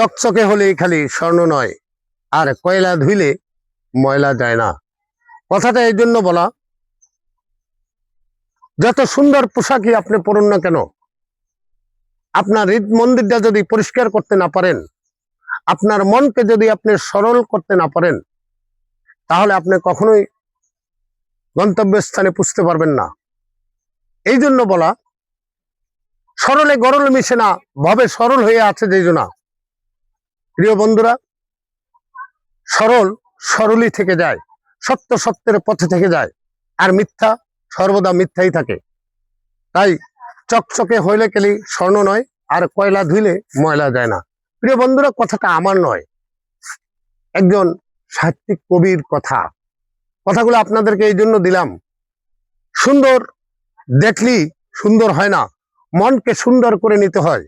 চকচকে হলে খালি স্বর্ণ নয়, আর কয়লা ধুইলে ময়লা যায় না। কথাটা এই জন্য বলা, যত সুন্দর পোশাকই আপনি পরুন না কেন, আপনার হৃদ মন্দিরটা যদি পরিষ্কার করতে না পারেন, আপনার মনকে যদি আপনি সরল করতে না পারেন, তাহলে আপনি কখনোই গন্তব্যস্থানে পুষতে পারবেন না। এই জন্য বলা, সরলে গরল মিশে না, ভবে সরল হয়ে আছে যে জন্য প্রিয় বন্ধুরা, সরল সরলই থেকে যায়, সত্য সত্যের পথে থেকে যায়, আর মিথ্যা সর্বদা মিথ্যাই থাকে। তাই চকচকে হইলে কেলি স্বর্ণ নয়, আর কয়লা ধুইলে ময়লা যায় না। প্রিয় বন্ধুরা, কথাটা আমার নয়, একজন সাহিত্যিক কবির কথা। কথাগুলো আপনাদেরকে এই জন্য দিলাম, সুন্দর দেখলি সুন্দর হয় না, মনকে সুন্দর করে নিতে হয়,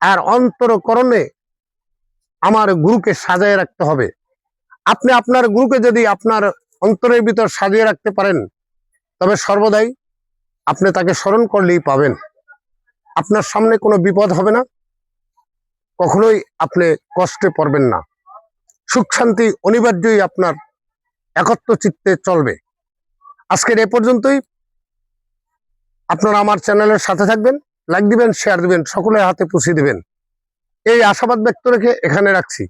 আর অন্তরকরণে আমার গুরুকে সাজায় রাখতে হবে। আপনি আপনার গুরুকে যদি আপনার অন্তরের ভিতর সাজিয়ে রাখতে পারেন, তবে সর্বদাই আপনি তাকে স্মরণ করলেই পাবেন। আপনার সামনে কোনো বিপদ হবে না, কখনোই আপনি কষ্টে পড়বেন না। সুখ শান্তি অনিবার্যই আপনার একত্র চিত্তে চলবে। আজকের এ পর্যন্তই। আপনারা আমার চ্যানেলের সাথে থাকবেন, লাইক দিবেন শেয়ার দিবেন, সকলের হাতে পুষিয়ে দিবেন। এই আশাবাদ ব্যক্ত রেখে এখানে রাখছি।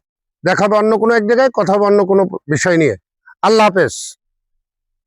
দেখাবো অন্য কোনো এক জায়গায়, কথা হবে অন্য কোনো বিষয় নিয়ে। আল্লাহ হাফেজ।